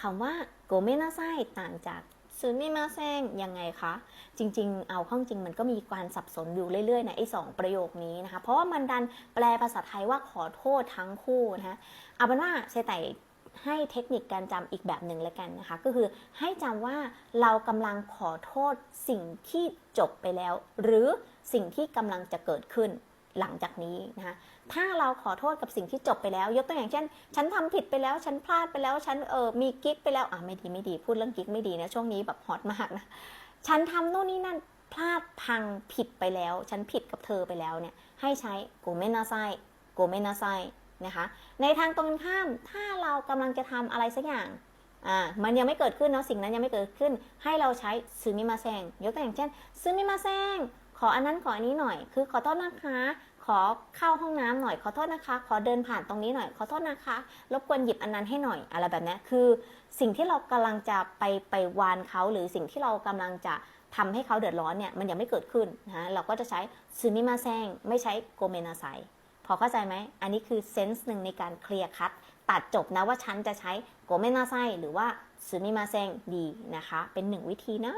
คำว่าโกเมนาไซต่างจากซูมิมาเซงยังไงคะ จริง ๆ เอาข้าจริงมันก็มีการสับสนอยู่เรื่อยๆในไอ้สองประโยคนี้นะคะ เพราะว่ามันดันแปลภาษาไทยว่าขอโทษทั้งคู่นะคะเอาเป็นว่าเซไตให้เทคนิคการจำอีกแบบหนึ่งแล้วกันนะคะ ก็คือให้จำว่าเรากำลังขอโทษสิ่งที่จบไปแล้ว หรือสิ่งที่กำลังจะเกิดขึ้น หลังจากนี้นะคะถ้าเราขอโทษกับสิ่งที่จบไปแล้ว ยกตัวอย่างเช่น ฉันทำผิดไปแล้ว ฉันพลาดไปแล้ว ฉันเออมีกิ๊กไปแล้ว อะไม่ดีไม่ดี พูดเรื่องกิ๊กไม่ดีนะช่วงนี้แบบฮอตมากนะ ฉันทำโน่นนี่นั่นพลาดพังผิดไปแล้ว ฉันผิดกับเธอไปแล้วเนี่ย ให้ใช้โกเมนาไซโกเมนาไซนะคะ ในทางตรงข้าม ถ้าเรากำลังจะทำอะไรสักอย่างอ่ามันยังไม่เกิดขึ้นเนาะสิ่งนั้นยังไม่เกิดขึ้น ให้เราใช้ซึมิมาเซงยกตัวอย่างเช่นซึมิมาเซง ขออันนั้นขออันนี้หน่อย คือขอโทษนะคะ ขอเข้าห้องน้ำหน่อย ขอโทษนะคะ ขอเดินผ่านตรงนี้หน่อย ขอโทษนะคะ รบกวนหยิบอันนั้นให้หน่อย อะไรแบบนี้คือสิ่งที่เรากำลังจะไปไปวานเขาหรือสิ่งที่เรากำลังจะทำให้เขาเดือดร้อนเนี่ยมันยังไม่เกิดขึ้นนะเราก็จะใช้ซึมิมาเซงไม่ใช้โกเมนาไซพอเข้าใจไหม อันนี้คือเซนส์หนึ่งในการเคลียร์คัดตัดจบนะว่าฉันจะใช้โกเมนาไซหรือว่าซึมิมาเซงดีนะคะ เป็นหนึ่งวิธีนะ